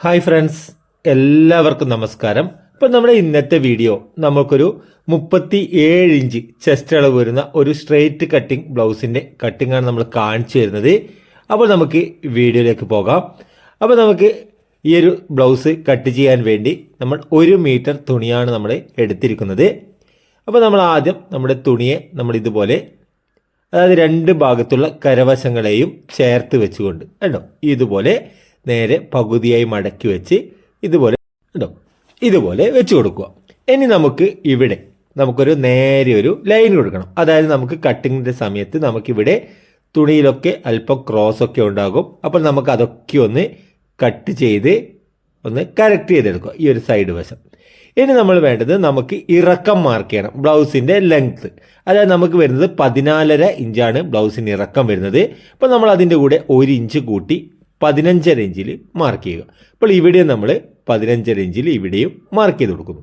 Hi friends എല്ലാവർക്കും നമസ്കാരം. ഇപ്പം നമ്മുടെ ഇന്നത്തെ വീഡിയോ നമുക്കൊരു മുപ്പത്തി ഏഴ് ഇഞ്ച് ചെസ്റ്റ് അളവ് വരുന്ന ഒരു സ്ട്രെയിറ്റ് കട്ടിംഗ് ബ്ലൗസിന്റെ കട്ടിംഗാണ് നമ്മൾ കാണിച്ചു തരുന്നത്. അപ്പോൾ നമുക്ക് വീഡിയോയിലേക്ക് പോകാം. അപ്പോൾ നമുക്ക് ഈ ഒരു ബ്ലൗസ് കട്ട് ചെയ്യാൻ വേണ്ടി നമ്മൾ ഒരു മീറ്റർ തുണിയാണ് നമ്മൾ എടുത്തിരിക്കുന്നത്. അപ്പോൾ നമ്മൾ ആദ്യം നമ്മുടെ തുണിയെ നമ്മൾ ഇതുപോലെ അതായത് രണ്ട് ഭാഗത്തുള്ള കരവശങ്ങളെയും ചേർത്ത് വെച്ചുകൊണ്ട് കണ്ടോ? ഇതുപോലെ നേരെ പകുതിയായി മടക്കി വെച്ച് ഇതുപോലെ ഉണ്ടോ? ഇതുപോലെ വെച്ച് കൊടുക്കുക. ഇനി നമുക്ക് ഇവിടെ നമുക്കൊരു നേരെ ഒരു ലൈൻ കൊടുക്കണം. അതായത് നമുക്ക് കട്ടിങ്ങിന്റെ സമയത്ത് നമുക്കിവിടെ തുണിയിലൊക്കെ അല്പം ക്രോസ് ഒക്കെ ഉണ്ടാകും. അപ്പോൾ നമുക്ക് അതൊക്കെ ഒന്ന് കട്ട് ചെയ്ത് ഒന്ന് കറക്റ്റ് ചെയ്തെടുക്കുക ഈ ഒരു സൈഡ് വശം. ഇനി നമ്മൾ വേണ്ടത് നമുക്ക് ഇറക്കം മാർക്ക് ചെയ്യണം ബ്ലൗസിന്റെ ലെങ്ത്ത് അതായത് നമുക്ക് വരുന്നത് പതിനാലര ഇഞ്ചാണ് ബ്ലൗസിന് ഇറക്കം വരുന്നത്. അപ്പോൾ നമ്മൾ അതിന്റെ കൂടെ ഒരു ഇഞ്ച് കൂട്ടി പതിനഞ്ചര ഇഞ്ചിൽ മാർക്ക് ചെയ്യുക. അപ്പോൾ ഇവിടെ നമ്മൾ പതിനഞ്ചര ഇഞ്ചിൽ ഇവിടെയും മാർക്ക് ചെയ്ത് കൊടുക്കുന്നു.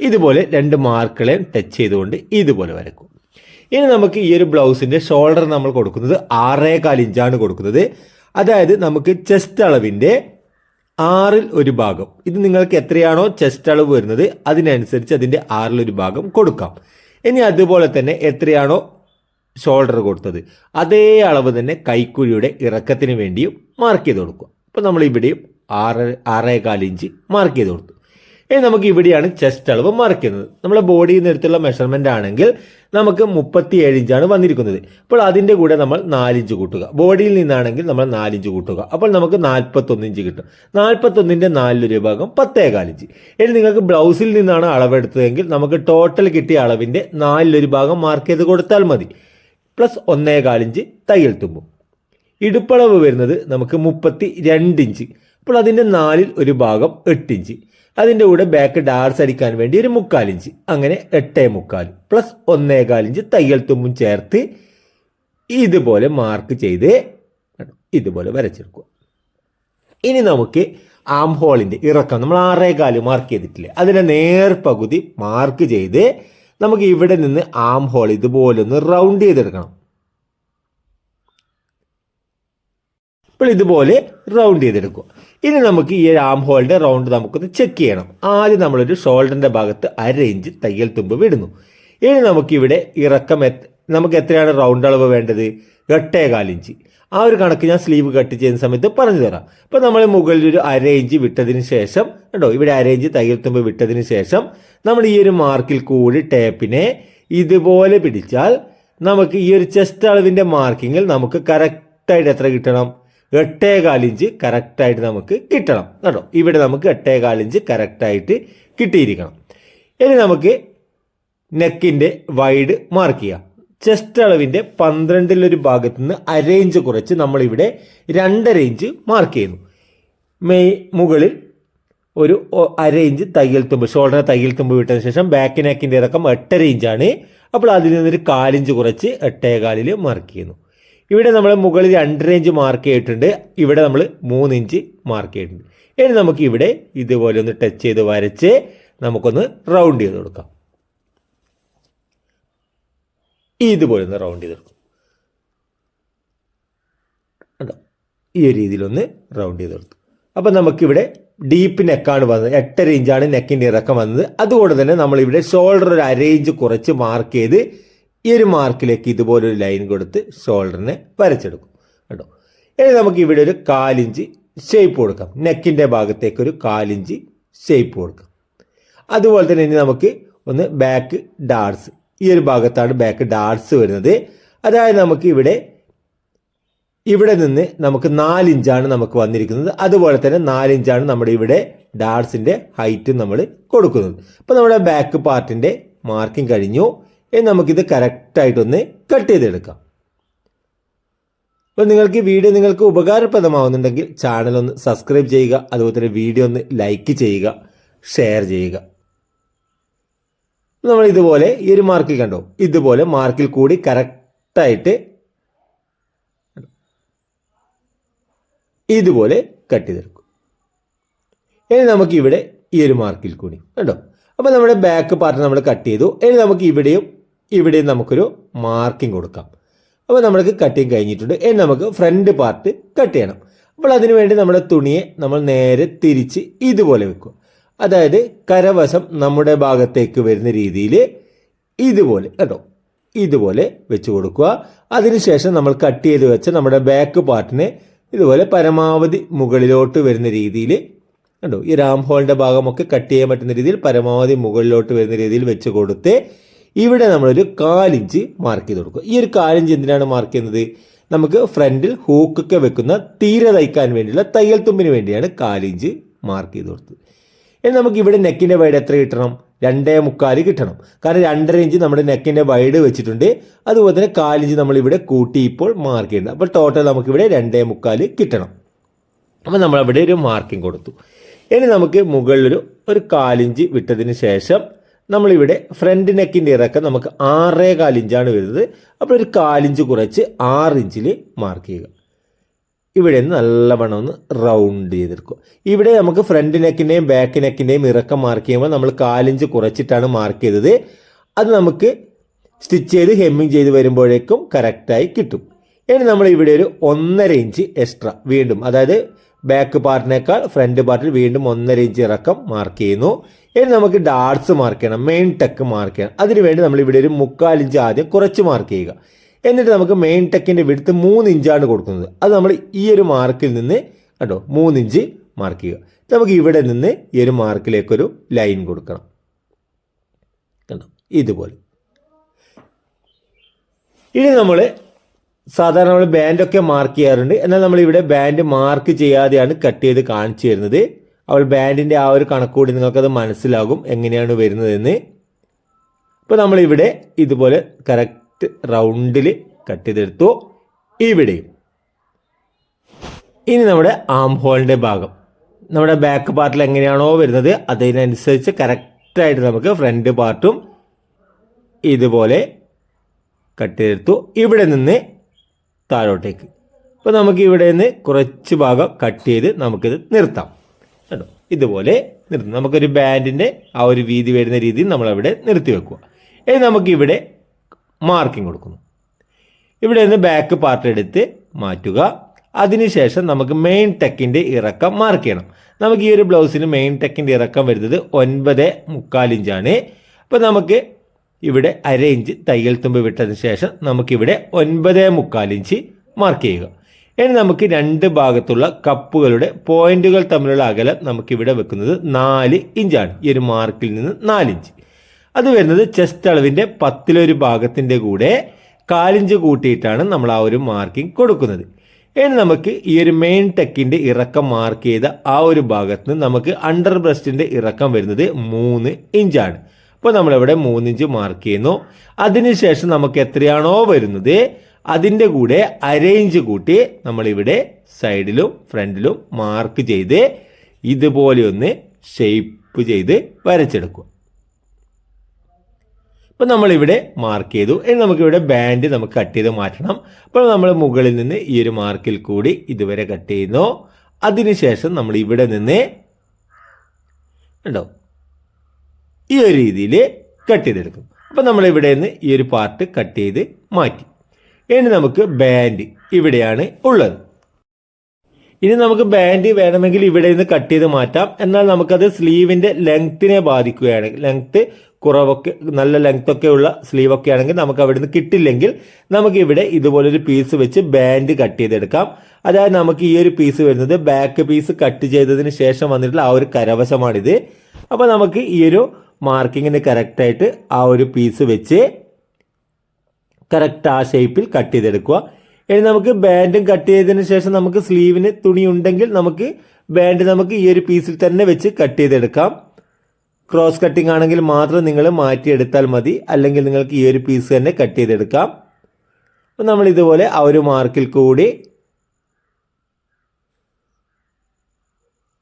ഇതുപോലെ രണ്ട് മാർക്കുകളെയും ടച്ച് ചെയ്തുകൊണ്ട് ഇതുപോലെ വരക്കും ഇനി നമുക്ക് ഈ ഒരു ബ്ലൗസിന്റെ ഷോൾഡർ നമ്മൾ കൊടുക്കുന്നത് ആറേകാൽ ഇഞ്ചാണ് കൊടുക്കുന്നത്. അതായത് നമുക്ക് ചെസ്റ്റ് അളവിന്റെ ആറിൽ ഒരു ഭാഗം. ഇത് നിങ്ങൾക്ക് എത്രയാണോ ചെസ്റ്റ് അളവ് വരുന്നത് അതിനനുസരിച്ച് അതിന്റെ ആറിൽ ഒരു ഭാഗം കൊടുക്കാം. ഇനി അതുപോലെ തന്നെ എത്രയാണോ ഷോൾഡർ കൊടുത്തത്. അതേ അളവ് തന്നെ കൈക്കുഴിയുടെ ഇറക്കത്തിന് വേണ്ടിയും മാർക്ക് ചെയ്ത് കൊടുക്കുക. അപ്പോൾ നമ്മൾ ഇവിടെയും ആറ് ആറേകാൽ ഇഞ്ച് മാർക്ക് ചെയ്ത് കൊടുത്തു. ഇനി നമുക്ക് ഇവിടെയാണ് ചെസ്റ്റ് അളവ് മാർക്ക് ചെയ്യുന്നത്. നമ്മുടെ ബോഡിയിൽ നിന്നെടുത്തുള്ള മെഷർമെന്റ് ആണെങ്കിൽ നമുക്ക് മുപ്പത്തി ഏഴ് ഇഞ്ചാണ് വന്നിരിക്കുന്നത്. അപ്പോൾ അതിന്റെ കൂടെ നമ്മൾ നാലിഞ്ച് കൂട്ടുക. ബോഡിയിൽ നിന്നാണെങ്കിൽ നമ്മൾ നാലിഞ്ച് കൂട്ടുക. അപ്പോൾ നമുക്ക് നാൽപ്പത്തൊന്ന് ഇഞ്ച് കിട്ടും. നാൽപ്പത്തൊന്നിന്റെ നാലിലൊരു ഭാഗം പത്തേകാൽ ഇഞ്ച്. ഇനി നിങ്ങൾക്ക് ബ്ലൗസിൽ നിന്നാണ് അളവെടുത്തതെങ്കിൽ നമുക്ക് ടോട്ടൽ കിട്ടിയ അളവിന്റെ നാലിലൊരു ഭാഗം മാർക്ക് ചെയ്ത് കൊടുത്താൽ മതി. പ്ലസ് ഒന്നേകാൽ ഇഞ്ച് തയ്യൽ തുമ്പും. ഇടുപ്പളവ് വരുന്നത് നമുക്ക് മുപ്പത്തി രണ്ട് ഇഞ്ച് അപ്പോൾ അതിന്റെ നാലിൽ ഒരു ഭാഗം എട്ട് ഇഞ്ച് അതിന്റെ കൂടെ ബാക്ക് ഡാർസ് അടിക്കാൻ വേണ്ടി ഒരു മുക്കാൽ ഇഞ്ച് അങ്ങനെ എട്ടേ മുക്കാൽ പ്ലസ് ഒന്നേകാൽ ഇഞ്ച് തയ്യൽ തുമ്പും ചേർത്ത് ഇതുപോലെ മാർക്ക് ചെയ്ത് ഇതുപോലെ വരച്ചെടുക്കുക. ഇനി നമുക്ക് ആം ഹോളിന്റെ ഇറക്കം. നമ്മൾ ആറേകാൽ മാർക്ക് ചെയ്തിട്ടില്ലേ? അതിന്റെ നേർപകുതി മാർക്ക് ചെയ്ത് നമുക്ക് ഇവിടെ നിന്ന് ആം ഹോൾ ഇതുപോലെ ഒന്ന് റൗണ്ട് ചെയ്തെടുക്കണം. ഇപ്പോൾ ഇതുപോലെ റൗണ്ട് ചെയ്തെടുക്കുക. ഇനി നമുക്ക് ഈ ആം ഹോളിന്റെ റൗണ്ട് നമുക്കൊന്ന് ചെക്ക് ചെയ്യണം. ആദ്യം നമ്മളൊരു ഷോൾഡറിന്റെ ഭാഗത്ത് അര ഇഞ്ച് തയ്യൽ തുമ്പ് വിടുന്നു. ഇനി നമുക്കിവിടെ ഇറക്കം നമുക്ക് എത്രയാണ് റൗണ്ട് അളവ് വേണ്ടത്? എട്ടേകാൽ ഇഞ്ച് ആ ഒരു കണക്ക് ഞാൻ സ്ലീവ് കട്ട് ചെയ്യുന്ന സമയത്ത് പറഞ്ഞു തരാം. ഇപ്പം നമ്മൾ മുകളിൽ ഒരു അര ഇഞ്ച് വിട്ടതിന് ശേഷം കേട്ടോ ഇവിടെ അര ഇഞ്ച് തയ്യൽ തുമ്പ് വിട്ടതിന് ശേഷം നമ്മൾ ഈ ഒരു മാർക്കിൽ കൂടി ടേപ്പിനെ ഇതുപോലെ പിടിച്ചാൽ നമുക്ക് ഈ ഒരു ചെസ്റ്റ് അളവിന്റെ മാർക്കിങ്ങിൽ നമുക്ക് കറക്റ്റായിട്ട് എത്ര കിട്ടണം? എട്ടേകാൽ ഇഞ്ച് കറക്റ്റായിട്ട് നമുക്ക് കിട്ടണം. കേട്ടോ ഇവിടെ നമുക്ക് എട്ടേകാൽ ഇഞ്ച് കറക്റ്റായിട്ട് കിട്ടിയിരിക്കണം. ഇനി നമുക്ക് നെക്കിന്റെ വൈഡ് മാർക്ക് ചെയ്യാം. ചെസ്റ്റ് അളവിന്റെ പന്ത്രണ്ടിലൊരു ഭാഗത്ത് നിന്ന് അരേഞ്ച് കുറച്ച് നമ്മളിവിടെ രണ്ടര ഇഞ്ച് മാർക്ക് ചെയ്യുന്നു. മെയ് മുകളിൽ ഒരു അരേഞ്ച് തയ്യൽ തുമ്പ് ഷോൾഡറിന് തയ്യൽ തുമ്പ് വിട്ടതിന് ശേഷം ബാക്ക് നെക്കിന്റെ ഇറക്കം എട്ടര ഇഞ്ചാണ്. അപ്പോൾ അതിൽ നിന്നൊരു കാലിഞ്ച് കുറച്ച് എട്ടേകാലിൽ മാർക്ക് ചെയ്യുന്നു. ഇവിടെ നമ്മൾ മുകളിൽ രണ്ടര ഇഞ്ച് മാർക്ക് ചെയ്തിട്ടുണ്ട്. ഇവിടെ നമ്മൾ മൂന്ന് ഇഞ്ച് മാർക്ക് ചെയ്തിട്ടുണ്ട്. ഇനി നമുക്ക് ഇവിടെ ഇതുപോലെ ഒന്ന് ടച്ച് ചെയ്ത് വരച്ച് നമുക്കൊന്ന് റൗണ്ട് ചെയ്ത് കൊടുക്കാം. ഇതുപോലെ ഒന്ന് റൗണ്ട് ചെയ്ത് കൊടുക്കും കണ്ടോ? ഈ ഒരു രീതിയിലൊന്ന് റൗണ്ട് ചെയ്ത് അപ്പോൾ അപ്പം നമുക്കിവിടെ ഡീപ്പ് നെക്കാണ് വന്നത്. എട്ടര ഇഞ്ചാണ് നെക്കിന്റെ ഇറക്കം വന്നത്. അതുകൊണ്ട് തന്നെ നമ്മളിവിടെ ഷോൾഡർ ഒരു അരേഞ്ച് കുറച്ച് മാർക്ക് ചെയ്ത് ഈ ഒരു മാർക്കിലേക്ക് ഇതുപോലൊരു ലൈൻ കൊടുത്ത് ഷോൾഡറിനെ വരച്ചെടുക്കും. കേട്ടോ ഇനി നമുക്ക് ഇവിടെ ഒരു കാലിഞ്ച് ഷേപ്പ് കൊടുക്കാം. നെക്കിന്റെ ഭാഗത്തേക്ക് ഒരു കാലിഞ്ച് ഷേപ്പ് കൊടുക്കാം. അതുപോലെ തന്നെ ഇനി നമുക്ക് ഒന്ന് ബാക്ക് ഡാർസ് ഈ ഒരു ഭാഗത്താണ് ബാക്ക് ഡാർട്സ് വരുന്നത്. അതായത് നമുക്ക് ഇവിടെ ഇവിടെ നിന്ന് നമുക്ക് നാലിഞ്ചാണ് നമുക്ക് വന്നിരിക്കുന്നത്. അതുപോലെ തന്നെ നാലിഞ്ചാണ് നമ്മുടെ ഇവിടെ ഡാർട്സിന്റെ ഹൈറ്റ് നമ്മൾ കൊടുക്കുന്നത്. അപ്പോൾ നമ്മുടെ ബാക്ക് പാർട്ടിന്റെ മാർക്കിംഗ് കഴിഞ്ഞു. ഇനി നമുക്കിത് കറക്റ്റായിട്ടൊന്ന് കട്ട് ചെയ്തെടുക്കാം. അപ്പോൾ നിങ്ങൾക്ക് ഈ വീഡിയോ നിങ്ങൾക്ക് ഉപകാരപ്രദമാവുന്നുണ്ടെങ്കിൽ ചാനൽ ഒന്ന് സബ്സ്ക്രൈബ് ചെയ്യുക. അതുപോലെ തന്നെ വീഡിയോ ഒന്ന് ലൈക്ക് ചെയ്യുക. ഷെയർ ചെയ്യുക. നമ്മൾ ഇതുപോലെ ഈ ഒരു മാർക്കിൽ കണ്ടോ? ഇതുപോലെ മാർക്കിൽ കൂടി കറക്റ്റായിട്ട് ഇതുപോലെ കട്ട് ചെയ്തെടുക്കും. ഇനി നമുക്ക് ഇവിടെ ഈ ഒരു മാർക്കിൽ കൂടി കണ്ടോ? അപ്പോൾ നമ്മുടെ ബാക്ക് പാർട്ട് നമ്മൾ കട്ട് ചെയ്തു. ഇനി നമുക്ക് ഇവിടെയും ഇവിടെയും നമുക്കൊരു മാർക്കിംഗ് കൊടുക്കാം. അപ്പോൾ നമ്മൾക്ക് കട്ടിങ് കഴിഞ്ഞിട്ടുണ്ട്. ഇനി നമുക്ക് ഫ്രണ്ട് പാർട്ട് കട്ട് ചെയ്യണം. അപ്പോൾ അതിനുവേണ്ടി നമ്മുടെ തുണിയെ നമ്മൾ നേരെ തിരിച്ച് ഇതുപോലെ വെക്കുക. അതായത് കരവശം നമ്മുടെ ഭാഗത്തേക്ക് വരുന്ന രീതിയിൽ ഇതുപോലെ കേട്ടോ ഇതുപോലെ വെച്ച് കൊടുക്കുക. അതിനുശേഷം നമ്മൾ കട്ട് ചെയ്ത് വെച്ച നമ്മുടെ ബാക്ക് പാർട്ടിനെ ഇതുപോലെ പരമാവധി മുകളിലോട്ട് വരുന്ന രീതിയിൽ കണ്ടോ? ഈ റാം ഹോളിന്റെ ഭാഗമൊക്കെ കട്ട് ചെയ്യാൻ പറ്റുന്ന രീതിയിൽ പരമാവധി മുകളിലോട്ട് വരുന്ന രീതിയിൽ വെച്ച് കൊടുത്ത് ഇവിടെ നമ്മളൊരു കാലിഞ്ച് മാർക്ക് ചെയ്ത് കൊടുക്കുക. ഈ ഒരു കാലിഞ്ച് എന്തിനാണ് മാർക്ക് ചെയ്യുന്നത്? നമുക്ക് ഫ്രണ്ടിൽ ഹൂക്കൊക്കെ വെക്കുന്ന തീരെ തയ്ക്കാൻ വേണ്ടിയുള്ള തയ്യൽ തുമ്പിന് വേണ്ടിയാണ് കാലിഞ്ച് മാർക്ക് ചെയ്ത് കൊടുത്തത്. ഇനി നമുക്ക് ഇവിടെ നെക്കിന്റെ വൈഡ് എത്ര കിട്ടണം? രണ്ടേ മുക്കാൽ കിട്ടണം. കാരണം രണ്ടര ഇഞ്ച് നമ്മുടെ നെക്കിന്റെ വൈഡ് വെച്ചിട്ടുണ്ട്. അതുപോലെ തന്നെ കാലിഞ്ച് നമ്മളിവിടെ കൂട്ടി ഇപ്പോൾ മാർക്ക് ചെയ്യുന്നത്. അപ്പോൾ ടോട്ടൽ നമുക്കിവിടെ രണ്ടേ മുക്കാൽ കിട്ടണം. അപ്പോൾ നമ്മളവിടെ ഒരു മാർക്കിംഗ് കൊടുത്തു. ഇനി നമുക്ക് മുകളിലൊരു ഒരു കാലിഞ്ച് വിട്ടതിന് ശേഷം നമ്മളിവിടെ ഫ്രണ്ട് നെക്കിന്റെ ഇറക്കം നമുക്ക് ആറേ കാലിഞ്ചാണ് വരുന്നത്. അപ്പോൾ ഒരു കാലിഞ്ച് കുറച്ച് ആറ് ഇഞ്ചിൽ മാർക്ക് ചെയ്യുക. ഇവിടെ നിന്ന് നല്ലവണ്ണം ഒന്ന് റൗണ്ട് ചെയ്തെടുക്കുക. ഇവിടെ നമുക്ക് ഫ്രണ്ട് നെക്കിന്റെയും ബാക്ക് നെക്കിന്റെയും ഇറക്കം മാർക്ക് ചെയ്യുമ്പോൾ നമ്മൾ കാലിഞ്ച് കുറച്ചിട്ടാണ് മാർക്ക് ചെയ്തത്. അത് നമുക്ക് സ്റ്റിച്ച് ചെയ്ത് ഹെമ്മിങ് ചെയ്ത് വരുമ്പോഴേക്കും കറക്റ്റായി കിട്ടും. ഇനി നമ്മൾ ഇവിടെ ഒരു ഒന്നര ഇഞ്ച് എക്സ്ട്രാ വീണ്ടും അതായത് ബാക്ക് പാർട്ടിനേക്കാൾ ഫ്രണ്ട് പാർട്ടിൽ വീണ്ടും ഒന്നര ഇഞ്ച് ഇറക്കം മാർക്ക് ചെയ്യുന്നു. ഇനി നമുക്ക് ഡാർട്സ് മാർക്ക് ചെയ്യണം മെയിൻ ടെക്ക് മാർക്ക് ചെയ്യണം. അതിനുവേണ്ടി നമ്മൾ ഇവിടെ ഒരു മുക്കാൽ ഇഞ്ച് ആദ്യം കുറച്ച് മാർക്ക് ചെയ്യുക. എന്നിട്ട് നമുക്ക് മെയിൻ ടെക്കിന്റെ വിടുത്ത് മൂന്ന് ഇഞ്ചാണ് കൊടുക്കുന്നത്. അത് നമ്മൾ ഈ ഒരു മാർക്കിൽ നിന്ന് കേട്ടോ മൂന്ന് ഇഞ്ച് മാർക്ക് ചെയ്യുക. നമുക്ക് ഇവിടെ നിന്ന് ഈ ഒരു മാർക്കിലേക്കൊരു ലൈൻ കൊടുക്കണം. കണ്ടോ ഇതുപോലെ. ഇനി നമ്മൾ സാധാരണ നമ്മൾ ബാൻഡൊക്കെ മാർക്ക് ചെയ്യാറുണ്ട്. എന്നാൽ നമ്മൾ ഇവിടെ ബാൻഡ് മാർക്ക് ചെയ്യാതെയാണ് കട്ട് ചെയ്ത് കാണിച്ചു തരുന്നത്. അവൾ ബാൻഡിന്റെ ആ ഒരു കണക്കുകൂടി നിങ്ങൾക്കത് മനസ്സിലാകും എങ്ങനെയാണ് വരുന്നതെന്ന്. ഇപ്പോൾ നമ്മളിവിടെ ഇതുപോലെ കറക്റ്റ് റൗണ്ടിൽ കട്ട് ചെയ്തെടുത്തു. ഇവിടെയും. ഇനി നമ്മുടെ ആം ഹോളിന്റെ ഭാഗം. നമ്മുടെ ബാക്ക് പാർട്ടിൽ എങ്ങനെയാണോ വരുന്നത് അതിനനുസരിച്ച് കറക്റ്റായിട്ട് നമുക്ക് ഫ്രണ്ട് പാർട്ടും ഇതുപോലെ കട്ട് ചെയ്തെടുത്തു. ഇവിടെ നിന്ന് താഴോട്ടേക്ക്. അപ്പോൾ നമുക്ക് ഇവിടെ നിന്ന് കുറച്ച് ഭാഗം കട്ട് ചെയ്ത് നമുക്കിത് നിർത്താം. കേട്ടോ ഇതുപോലെ നിർത്തും. നമുക്കൊരു ബാൻഡിന്റെ ആ ഒരു വീതി വരുന്ന രീതിയിൽ നമ്മളവിടെ നിർത്തി വെക്കുക. ഇനി നമുക്കിവിടെ മാർക്കിംഗ് കൊടുക്കുന്നു. ഇവിടെ നിന്ന് ബാക്ക് പാർട്ട് എടുത്ത് മാറ്റുക. അതിനുശേഷം നമുക്ക് മെയിൻ ടെക്കിന്റെ ഇറക്കം മാർക്ക് ചെയ്യണം. നമുക്ക് ഈ ഒരു ബ്ലൗസിന് മെയിൻ ടെക്കിന്റെ ഇറക്കം വരുന്നത് ഒൻപത് മുക്കാൽ ഇഞ്ചാണ്. അപ്പോൾ നമുക്ക് ഇവിടെ അര ഇഞ്ച് തയ്യൽ തുമ്പ് വിട്ടതിന് ശേഷം നമുക്കിവിടെ ഒൻപത് മുക്കാൽ ഇഞ്ച് മാർക്ക് ചെയ്യുക. ഇനി നമുക്ക് രണ്ട് ഭാഗത്തുള്ള കപ്പുകളുടെ പോയിന്റുകൾ തമ്മിലുള്ള അകലം നമുക്കിവിടെ വെക്കുന്നത് നാല് ഇഞ്ചാണ്. ഈ ഒരു മാർക്കിൽ നിന്ന് നാലിഞ്ച് അത് വരുന്നത് ചെസ്റ്റ് അളവിന്റെ പത്തിലൊരു ഭാഗത്തിന്റെ കൂടെ കാലിഞ്ച് കൂട്ടിയിട്ടാണ് നമ്മൾ ആ ഒരു മാർക്കിംഗ് കൊടുക്കുന്നത്. ഇനി നമുക്ക് ഈ ഒരു മെയിൻ ടെക്കിന്റെ ഇറക്കം മാർക്ക് ചെയ്ത ആ ഒരു ഭാഗത്ത് നിന്ന് നമുക്ക് അണ്ടർ ബ്രസ്റ്റിന്റെ ഇറക്കം വരുന്നത് മൂന്ന് ഇഞ്ചാണ് അപ്പോൾ നമ്മളിവിടെ മൂന്നിഞ്ച് മാർക്ക് ചെയ്യുന്നു. അതിനുശേഷം നമുക്ക് എത്രയാണോ വരുന്നത് അതിന്റെ കൂടെ അര അരയിഞ്ച് കൂട്ടി നമ്മളിവിടെ സൈഡിലും ഫ്രണ്ടിലും മാർക്ക് ചെയ്ത് ഇതുപോലെ ഒന്ന് ഷെയ്പ്പ് ചെയ്ത് വരച്ചെടുക്കുക. അപ്പോൾ നമ്മളിവിടെ മാർക്ക് ചെയ്തു. ഇനി നമുക്കിവിടെ ബാൻഡ് നമുക്ക് കട്ട് ചെയ്ത് മാറ്റണം. അപ്പോൾ നമ്മൾ മുകളിൽ നിന്ന് ഈ ഒരു മാർക്കിൽ കൂടി ഇതുവരെ കട്ട് ചെയ്യുന്നു. അതിനുശേഷം നമ്മൾ ഇവിടെ നിന്ന് ഉണ്ടോ ഈ ഒരു രീതിയിൽ കട്ട് ചെയ്തെടുക്കും. അപ്പോൾ നമ്മൾ ഇവിടെ നിന്ന് ഈ ഒരു പാർട്ട് കട്ട് ചെയ്ത് മാറ്റി. ഇനി നമുക്ക് ബാൻഡ് ഇവിടെയാണ് ഉള്ളത്. ഇനി നമുക്ക് ബാൻഡ് വേണമെങ്കിൽ ഇവിടെ നിന്ന് കട്ട് ചെയ്ത് മാറ്റാം. എന്നാൽ നമുക്കത് സ്ലീവിന്റെ ലെങ്ത്തിനെ ബാധിക്കുകയാണ്. ലെങ്ത്ത് കുറവൊക്കെ നല്ല ലെങ്ത് ഒക്കെ ഉള്ള സ്ലീവ് ഒക്കെ ആണെങ്കിൽ നമുക്ക് അവിടെ നിന്ന് കിട്ടില്ലെങ്കിൽ നമുക്ക് ഇവിടെ ഇതുപോലൊരു പീസ് വെച്ച് ബാൻഡ് കട്ട് ചെയ്തെടുക്കാം. അതായത് നമുക്ക് ഈ ഒരു പീസ് വരുന്നത് ബാക്ക് പീസ് കട്ട് ചെയ്തതിന് ശേഷം വന്നിട്ടുള്ള ആ ഒരു കരവശമാണിത്. അപ്പോൾ നമുക്ക് ഈ ഒരു മാർക്കിങ്ങിന് കറക്റ്റായിട്ട് ആ ഒരു പീസ് വെച്ച് കറക്റ്റ് ആ ഷേപ്പിൽ കട്ട് ചെയ്തെടുക്കുക. ഇനി നമുക്ക് ബാൻഡും കട്ട് ചെയ്തതിന് ശേഷം നമുക്ക് സ്ലീവിന് തുണി ഉണ്ടെങ്കിൽ നമുക്ക് ബാൻഡ് നമുക്ക് ഈ ഒരു പീസിൽ തന്നെ വെച്ച് കട്ട് ചെയ്തെടുക്കാം. ക്രോസ് കട്ടിംഗ് ആണെങ്കിൽ മാത്രം നിങ്ങൾ മാറ്റിയെടുത്താൽ മതി. അല്ലെങ്കിൽ നിങ്ങൾക്ക് ഈ ഒരു പീസ് തന്നെ കട്ട് ചെയ്തെടുക്കാം. അപ്പം നമ്മൾ ഇതുപോലെ ആ ഒരു മാർക്കിൽ കൂടി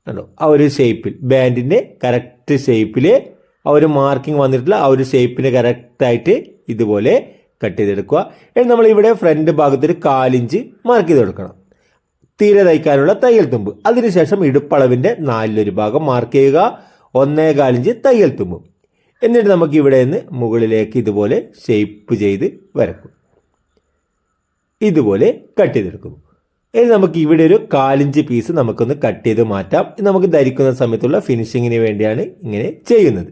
കണ്ടോ? ആ ഒരു ഷേപ്പിൽ ബാൻഡിന്റെ കറക്റ്റ് ഷേപ്പിൽ ആ ഒരു മാർക്കിംഗ് വന്നിട്ടുള്ള ആ ഒരു ഷേപ്പിന് കറക്റ്റായിട്ട് ഇതുപോലെ കട്ട് ചെയ്തെടുക്കുക. ഇനി നമ്മൾ ഇവിടെ ഫ്രണ്ട് ഭാഗത്ത് ഒരു കാലിഞ്ച് മാർക്ക് ചെയ്ത് കൊടുക്കണം. തീരെ തയ്ക്കാനുള്ള തയ്യൽ തുമ്പ്. അതിനുശേഷം ഇടുപ്പളവിന്റെ നാലിലൊരു ഭാഗം മാർക്ക് ചെയ്യുക. ഒന്നേ കാലിഞ്ച് തയ്യൽ തുമ്പും. എന്നിട്ട് നമുക്ക് ഇവിടെ നിന്ന് മുകളിലേക്ക് ഇതുപോലെ ഷേപ്പ് ചെയ്ത് വരക്കും. ഇതുപോലെ കട്ട് ചെയ്തെടുക്കുന്നു ഇനി നമുക്ക് ഇവിടെ ഒരു കാലിഞ്ച് പീസ് നമുക്കൊന്ന് കട്ട് ചെയ്ത് മാറ്റാം. നമുക്ക് ധരിക്കുന്ന സമയത്തുള്ള ഫിനിഷിങ്ങിന് വേണ്ടിയാണ് ഇങ്ങനെ ചെയ്യുന്നത്.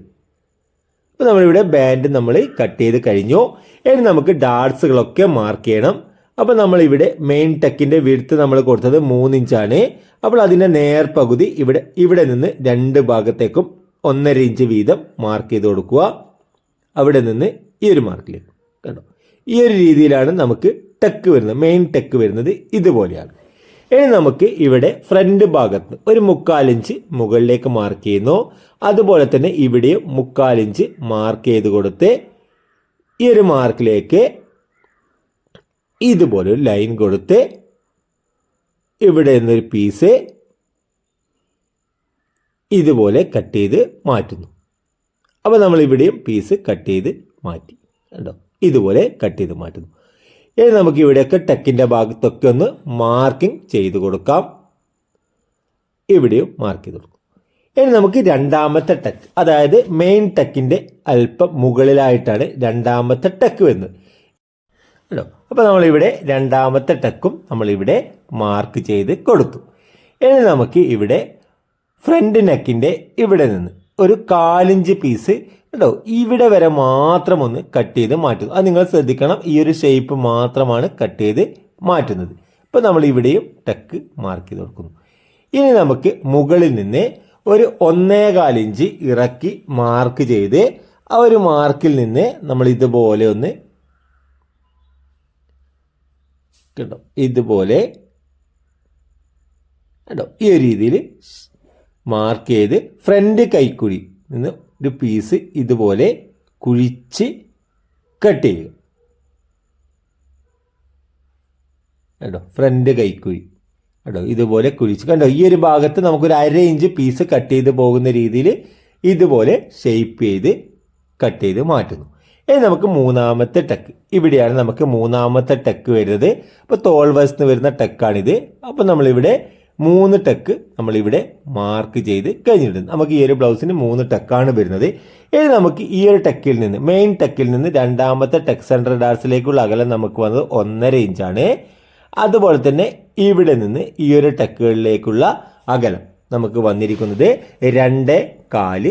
അപ്പോൾ നമ്മളിവിടെ ബാൻഡ് നമ്മൾ കട്ട് ചെയ്ത് കഴിഞ്ഞു. ഇനി നമുക്ക് ഡാർട്സുകളൊക്കെ മാർക്ക് ചെയ്യണം. അപ്പോൾ നമ്മളിവിടെ മെയിൻ ടെക്കിന്റെ വിടുത്ത് നമ്മൾ കൊടുത്തത് മൂന്ന് ഇഞ്ചാണ് അപ്പോൾ അതിന്റെ നേർപകുതി ഇവിടെ ഇവിടെ നിന്ന് രണ്ട് ഭാഗത്തേക്കും ഒന്നര ഇഞ്ച് വീതം മാർക്ക് ചെയ്ത് കൊടുക്കുക. അവിടെ നിന്ന് ഈ ഒരു മാർക്കിലേക്ക് കണ്ടോ? ഈ ഒരു രീതിയിലാണ് നമുക്ക് ടെക്ക് വരുന്നത്. മെയിൻ ടെക്ക് വരുന്നത് ഇതുപോലെയാണ്. ഇനി നമുക്ക് ഇവിടെ ഫ്രണ്ട് ഭാഗത്ത് ഒരു മുക്കാലിഞ്ച് മുകളിലേക്ക് മാർക്ക് ചെയ്യുന്നു. അതുപോലെ തന്നെ ഇവിടെയും മുക്കാലിഞ്ച് മാർക്ക് ചെയ്ത് കൊടുത്ത് ഈ ഒരു മാർക്കിലേക്ക് ഇതുപോലെ ഒരു ലൈൻ കൊടുത്ത് ഇവിടെ നിന്നൊരു പീസ് ഇതുപോലെ കട്ട് ചെയ്ത് മാറ്റുന്നു. അപ്പോൾ നമ്മൾ ഇവിടെയും പീസ് കട്ട് ചെയ്ത് മാറ്റി. കണ്ടോ? ഇതുപോലെ കട്ട് ചെയ്ത് മാറ്റുന്നു. ഇനി നമുക്ക് ഇവിടെയൊക്കെ ടെക്കിന്റെ ഭാഗത്തൊക്കെ ഒന്ന് മാർക്കിംഗ് ചെയ്ത് കൊടുക്കാം. ഇവിടെയും മാർക്ക് ചെയ്ത് കൊടുക്കും. ഇനി നമുക്ക് രണ്ടാമത്തെ ടെക്ക് അതായത് മെയിൻ ടെക്കിന്റെ അല്പം മുകളിലായിട്ടാണ് രണ്ടാമത്തെ ടെക്ക് വരുന്നത്. കേട്ടോ അപ്പോൾ നമ്മളിവിടെ രണ്ടാമത്തെ ടെക്കും നമ്മളിവിടെ മാർക്ക് ചെയ്ത് കൊടുത്തു. ഇനി നമുക്ക് ഇവിടെ ഫ്രണ്ട് നെക്കിന്റെ ഇവിടെ നിന്ന് ഒരു കാലിഞ്ച് പീസ് കേട്ടോ ഇവിടെ വരെ മാത്രം ഒന്ന് കട്ട് ചെയ്ത് മാറ്റുന്നു അത് നിങ്ങൾ ശ്രദ്ധിക്കണം ഈ ഒരു ഷേപ്പ് മാത്രമാണ് കട്ട് ചെയ്ത് മാറ്റുന്നത്. ഇപ്പോൾ നമ്മൾ ഇവിടെയും ടെക്ക് മാർക്ക് ചെയ്ത് കൊടുക്കുന്നു. ഇനി നമുക്ക് മുകളിൽ നിന്ന് ഒരു ഒന്നേകാൽ ഇഞ്ച് ഇറക്കി മാർക്ക് ചെയ്ത് ആ ഒരു മാർക്കിൽ നിന്ന് നമ്മൾ ഇതുപോലെ ഒന്ന് കേട്ടോ. ഇതുപോലെ കേട്ടോ ഈ രീതിയിൽ മാർക്ക് ചെയ്ത് ഫ്രണ്ട് കൈക്കുഴി നിന്ന് ഒരു പീസ് ഇതുപോലെ കുഴിച്ച് കട്ട് ചെയ്യുക കേട്ടോ ഫ്രണ്ട് കൈക്കുഴി. കേട്ടോ ഇതുപോലെ കുഴിച്ച് കണ്ടോ? ഈ ഒരു ഭാഗത്ത് നമുക്കൊരു അര ഇഞ്ച് പീസ് കട്ട് ചെയ്ത് പോകുന്ന രീതിയിൽ ഇതുപോലെ ഷേപ്പ് ചെയ്ത് കട്ട് ചെയ്ത് മാറ്റുന്നു. ഇനി നമുക്ക് മൂന്നാമത്തെ ടെക്ക് ഇവിടെയാണ് നമുക്ക് മൂന്നാമത്തെ ടെക്ക് വരുന്നത്. അപ്പോൾ തോൾ വശത്ത് വരുന്ന ടെക്കാണിത്. അപ്പോൾ നമ്മളിവിടെ മൂന്ന് ടെക്ക് നമ്മളിവിടെ മാർക്ക് ചെയ്ത് കഴിഞ്ഞിട്ടുണ്ട്. നമുക്ക് ഈ ഒരു ബ്ലൗസിന് മൂന്ന് ടെക്കാണ് വരുന്നത്. ഇനി നമുക്ക് ഈ ഒരു ടെക്കിൽ നിന്ന് മെയിൻ ടെക്കിൽ നിന്ന് രണ്ടാമത്തെ ടെക്ക് സെന്റർ ഡാർസിലേക്കുള്ള അകലം നമുക്ക് വന്നത് ഒന്നര ഇഞ്ചാണ്. അതുപോലെ തന്നെ ഇവിടെ നിന്ന് ഈ ഒരു ടെക്കുകളിലേക്കുള്ള അകലം നമുക്ക് വന്നിരിക്കുന്നത് രണ്ട് കാൽ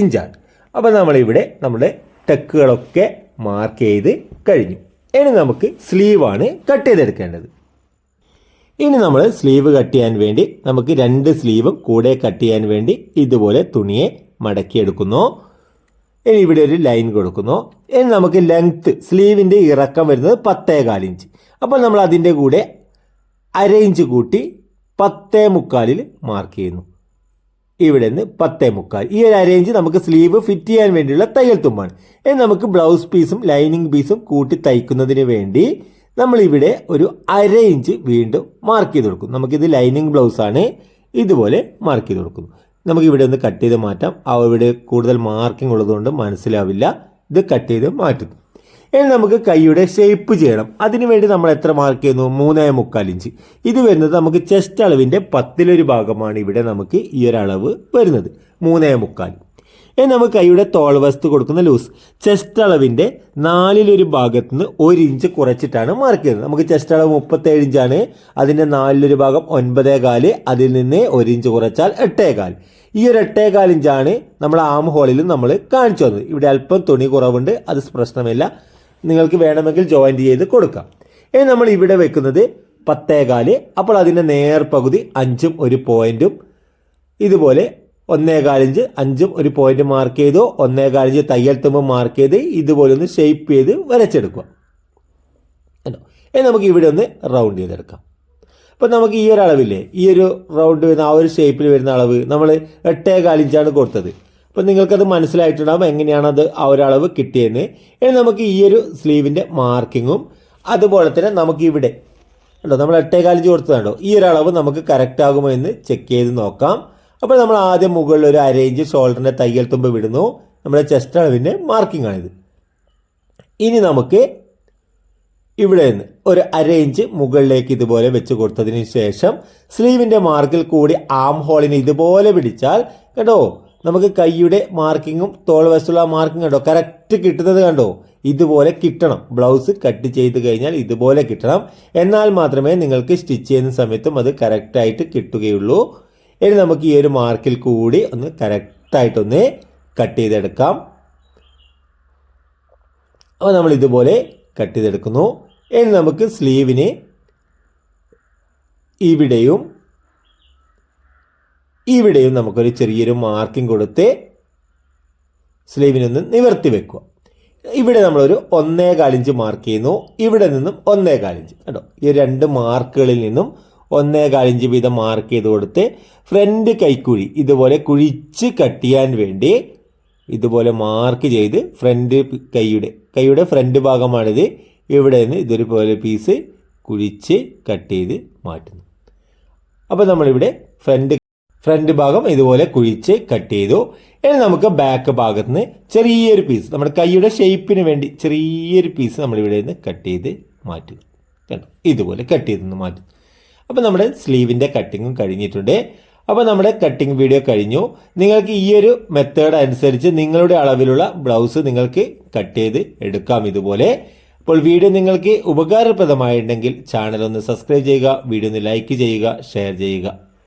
ഇഞ്ചാണ്. അപ്പോൾ നമ്മളിവിടെ നമ്മുടെ ടെക്കുകളൊക്കെ മാർക്ക് ചെയ്ത് കഴിഞ്ഞു. ഇനി നമുക്ക് സ്ലീവാണ് കട്ട് ചെയ്തെടുക്കേണ്ടത്. ഇനി നമ്മൾ സ്ലീവ് കട്ട് ചെയ്യാൻ വേണ്ടി നമുക്ക് രണ്ട് സ്ലീവും കൂടെ കട്ട് ചെയ്യാൻ വേണ്ടി ഇതുപോലെ തുണിയെ മടക്കിയെടുക്കുന്നു ഇനി ഇവിടെ ഒരു ലൈൻ കൊടുക്കുന്നു. ഇനി നമുക്ക് ലെങ്ത്ത് സ്ലീവിന്റെ ഇറക്കം വരുന്നത് പത്തേകാൽ ഇഞ്ച് അപ്പോൾ നമ്മൾ അതിന്റെ കൂടെ അര ഇഞ്ച് കൂട്ടി പത്തേ മുക്കാലിൽ മാർക്ക് ചെയ്യുന്നു. ഇവിടെ നിന്ന് പത്തേ മുക്കാൽ. ഈ ഒരു അരേഞ്ച് നമുക്ക് സ്ലീവ് ഫിറ്റ് ചെയ്യാൻ വേണ്ടിയുള്ള തയ്യൽ തുമ്പാണ്. ഇനി നമുക്ക് ബ്ലൗസ് പീസും ലൈനിങ് പീസും കൂട്ടി തയ്ക്കുന്നതിന് വേണ്ടി നമ്മൾ ഇവിടെ ഒരു അര ഇഞ്ച് വീണ്ടും മാർക്ക് ചെയ്ത് കൊടുക്കും. നമുക്കിത് ലൈനിങ് ബ്ലൗസ് ആണ് ഇതുപോലെ മാർക്ക് ചെയ്ത് കൊടുക്കുന്നു. നമുക്ക് ഇവിടെ ഒന്ന് കട്ട് ചെയ്ത് മാറ്റാം. അവിടെ കൂടുതൽ മാർക്കിംഗ് ഉള്ളതുകൊണ്ട് മനസ്സിലാവില്ല. ഇത് കട്ട് ചെയ്ത് മാറ്റുന്നു. ഇനി നമുക്ക് കൈയുടെ ഷേപ്പ് ചെയ്യണം. അതിനുവേണ്ടി നമ്മൾ എത്ര മാർക്ക് ചെയ്യുന്നു? മൂന്നേ മുക്കാൽ ഇഞ്ച് ഇത് വരുന്നത് നമുക്ക് ചെസ്റ്റ് അളവിന്റെ പത്തിലൊരു ഭാഗമാണ് ഇവിടെ നമുക്ക് ഈ ഒരു അളവ് വരുന്നത്. മൂന്നേ മുക്കാൽ. ഇനി നമുക്ക് കൈയുടെ തോൾവസ്ത് കൊടുക്കുന്ന ലൂസ് ചെസ്റ്റ് അളവിന്റെ നാലിലൊരു ഭാഗത്ത് നിന്ന് ഒരു ഇഞ്ച് കുറച്ചിട്ടാണ് മാർക്ക് ചെയ്യുന്നത്. നമുക്ക് ചെസ്റ്റ് അളവ് മുപ്പത്തേഴ് ഇഞ്ചാണ് അതിന്റെ നാലിലൊരു ഭാഗം ഒൻപതേ കാൽ അതിൽ നിന്ന് ഒരു ഇഞ്ച് കുറച്ചാൽ എട്ടേകാൽ ഈ ഒരു എട്ടേകാൽ ഇഞ്ചാണ് നമ്മൾ ആം ഹോളിലും നമ്മൾ കാണിച്ചു തന്നത്. ഇവിടെ അല്പം തുണി കുറവുണ്ട്. അത് പ്രശ്നമില്ല. നിങ്ങൾക്ക് വേണമെങ്കിൽ ജോയിന്റ് ചെയ്ത് കൊടുക്കാം. ഇനി നമ്മൾ ഇവിടെ വെക്കുന്നത് പത്തേകാൽ അപ്പോൾ അതിന്റെ നേർപകുതി അഞ്ചും ഒരു പോയിന്റും ഇതുപോലെ ഒന്നേകാലിഞ്ച് അഞ്ചും ഒരു പോയിന്റ് മാർക്ക് ചെയ്തോ ഒന്നേകാലിഞ്ച് തയ്യൽ തുമ്പ് മാർക്ക് ചെയ്ത് ഇതുപോലെ ഒന്ന് ഷേപ്പ് ചെയ്ത് വരച്ചെടുക്കുക. കണ്ടോ? ഇനി നമുക്ക് ഇവിടെ ഒന്ന് റൗണ്ട് ചെയ്തെടുക്കാം. അപ്പോൾ നമുക്ക് ഈ ഒരു അളവില്ലേ? ഈ ഒരു റൗണ്ട് വരുന്ന ആ ഒരു ഷേപ്പിൽ വരുന്ന അളവ് നമ്മൾ എട്ടേകാലിഞ്ചാണ് കൊടുത്തത്. അപ്പോൾ നിങ്ങൾക്കത് മനസ്സിലായിട്ടുണ്ടാകും എങ്ങനെയാണത് ആ ഒരളവ് കിട്ടിയെന്ന്. ഇനി നമുക്ക് ഈ ഒരു സ്ലീവിന്റെ മാർക്കിങ്ങും അതുപോലെ തന്നെ നമുക്ക് ഇവിടെ കണ്ടോ നമ്മൾ എട്ടേകാലിഞ്ച് കൊടുത്തതാണ്ടോ ഈ ഒരളവ് നമുക്ക് കറക്റ്റ് ആകുമോ എന്ന് ചെക്ക് ചെയ്ത് നോക്കാം. അപ്പോൾ നമ്മൾ ആദ്യം മുകളിൽ ഒരു അരയിഞ്ച് ഷോൾഡറിന്റെ തയ്യൽ തുമ്പ് വിടുന്നു. നമ്മുടെ ചെസ്റ്റ് അളവിന്റെ മാർക്കിംഗ് ആണിത്. ഇനി നമുക്ക് ഇവിടെ നിന്ന് ഒരു അര ഇഞ്ച് മുകളിലേക്ക് ഇതുപോലെ വെച്ച് കൊടുത്തതിന് ശേഷം സ്ലീവിന്റെ മാർക്കിൽ കൂടി ആം ഹോളിന് ഇതുപോലെ പിടിച്ചാൽ കേട്ടോ നമുക്ക് കൈയുടെ മാർക്കിങ്ങും തോൾ വശത്തുള്ള മാർക്കിംഗ് കണ്ടോ? കറക്റ്റ് കിട്ടുന്നത് കണ്ടോ? ഇതുപോലെ കിട്ടണം. ബ്ലൗസ് കട്ട് ചെയ്ത് കഴിഞ്ഞാൽ ഇതുപോലെ കിട്ടണം. എന്നാൽ മാത്രമേ നിങ്ങൾക്ക് സ്റ്റിച്ച് ചെയ്യുന്ന സമയത്തും അത് കറക്റ്റായിട്ട് കിട്ടുകയുള്ളൂ. ഇനി നമുക്ക് ഈ ഒരു മാർക്കിൽ കൂടി ഒന്ന് കറക്റ്റായിട്ടൊന്ന് കട്ട് ചെയ്തെടുക്കാം. അപ്പോൾ നമ്മൾ ഇതുപോലെ കട്ട് ചെയ്തെടുക്കുന്നു. ഇനി നമുക്ക് സ്ലീവിന് ഇവിടെയും ഇവിടെയും നമുക്കൊരു ചെറിയൊരു മാർക്കിംഗ് കൊടുത്ത് സ്ലീവിനൊന്ന് നിവർത്തി വെക്കുക. ഇവിടെ നമ്മളൊരു ഒന്നേ കാലിഞ്ച് മാർക്ക് ചെയ്യുന്നു. ഇവിടെ നിന്നും ഒന്നേ കാലിഞ്ച് കേട്ടോ ഈ രണ്ട് മാർക്കുകളിൽ നിന്നും ഒന്നേ കാലിഞ്ച് വീതം മാർക്ക് ചെയ്ത് കൊടുത്ത് ഫ്രണ്ട് കൈക്കുഴി ഇതുപോലെ കുഴിച്ച് കട്ടിയാൻ വേണ്ടി ഇതുപോലെ മാർക്ക് ചെയ്ത് ഫ്രണ്ട് കൈയുടെ കൈയുടെ ഫ്രണ്ട് ഭാഗമാണിത്. ഇവിടെ നിന്ന് ഇതൊരു പോലെ പീസ് കുഴിച്ച് കട്ട് ചെയ്ത് മാറ്റുന്നു. അപ്പോൾ നമ്മളിവിടെ ഫ്രണ്ട് ഫ്രണ്ട് ഭാഗം ഇതുപോലെ കുഴിച്ച് കട്ട് ചെയ്തു. ഇനി നമുക്ക് ബാക്ക് ഭാഗത്ത് നിന്ന് ചെറിയൊരു പീസ് നമ്മുടെ കൈയുടെ ഷേപ്പിന് വേണ്ടി ചെറിയൊരു പീസ് നമ്മളിവിടെ നിന്ന് കട്ട് ചെയ്ത് മാറ്റുക. കണ്ടോ? ഇതുപോലെ കട്ട് ചെയ്ത് മാറ്റും അപ്പോൾ നമ്മുടെ സ്ലീവിന്റെ കട്ടിങ്ങും കഴിഞ്ഞിട്ടുണ്ട്. അപ്പോൾ നമ്മുടെ കട്ടിംഗ് വീഡിയോ കഴിഞ്ഞു. നിങ്ങൾക്ക് ഈ ഒരു മെത്തേഡ് അനുസരിച്ച് നിങ്ങളുടെ അളവിലുള്ള ബ്ലൗസ് നിങ്ങൾക്ക് കട്ട് ചെയ്ത് എടുക്കാം ഇതുപോലെ. അപ്പോൾ വീഡിയോ നിങ്ങൾക്ക് ഉപകാരപ്രദമായിട്ടുണ്ടെങ്കിൽ ചാനൽ ഒന്ന് സബ്സ്ക്രൈബ് ചെയ്യുക വീഡിയോ ഒന്ന് ലൈക്ക് ചെയ്യുക ഷെയർ ചെയ്യുക.